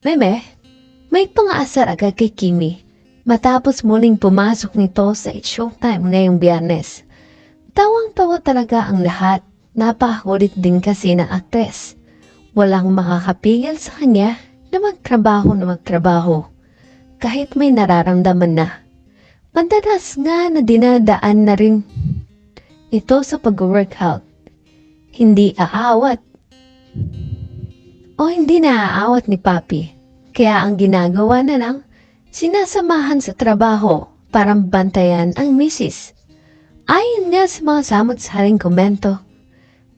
Meme, may pangaasar agad kay Kimi matapos muling pumasok nito sa Showtime ngayong biyernes. Tawang-tawa talaga ang lahat. Napakulit din kasi na aktres. Walang makakapigil sa kanya na magtrabaho na magtrabaho. Kahit may nararamdaman na. Madalas nga na dinadaan na rin ito sa pag-workout. Hindi aawat. O hindi naaawat ni Papi. Kaya ang ginagawa na lang, sinasamahan sa trabaho para bantayan ang misis. Ayon nga sa mga samot-saring komento,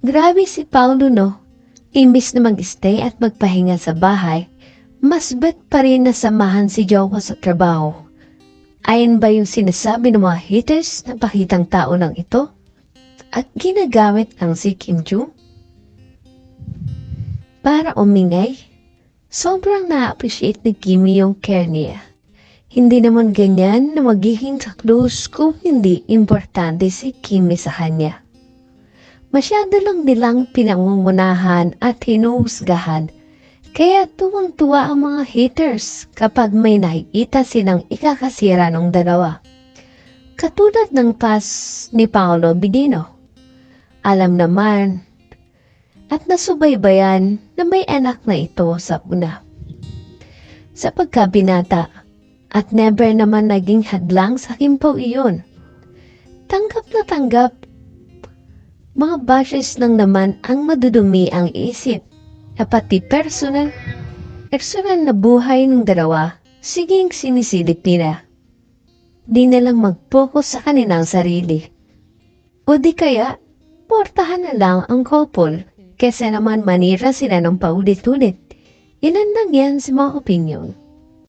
grabe si Paulo no, imbis na mag-stay at magpahinga sa bahay, mas bet pa rin na samahan si Joko sa trabaho. Ayon ba yung sinasabi ng mga haters na pakitang tao lang ito? At ginagamit ang si Kim Joo? Para umingay, sobrang na-appreciate ni Kimi yung care niya. Hindi naman ganyan na magiging close kung hindi importante si Kimi sa kanya. Masyado lang nilang pinangungunahan at hinuhusgahan kaya tuwang-tuwa ang mga haters kapag may nakikita silang ikakasira ng dalawa. Katulad ng pas ni Paolo Bidino. Alam naman at nasubaybayan na may anak na ito sa una. Sa pagkabinata at never naman naging hadlang sa kimpaw iyon. Tanggap na tanggap. Mga bashes lang naman ang madudumi ang isip na pati personal, personal na buhay ng dalawa, siging sinisilip nila. Di na lang mag-focus sa kanilang sarili. O di kaya, portahan na lang ang couple kesa naman manira sila ng paulit-ulit. Ilan lang yan sa mga opinion.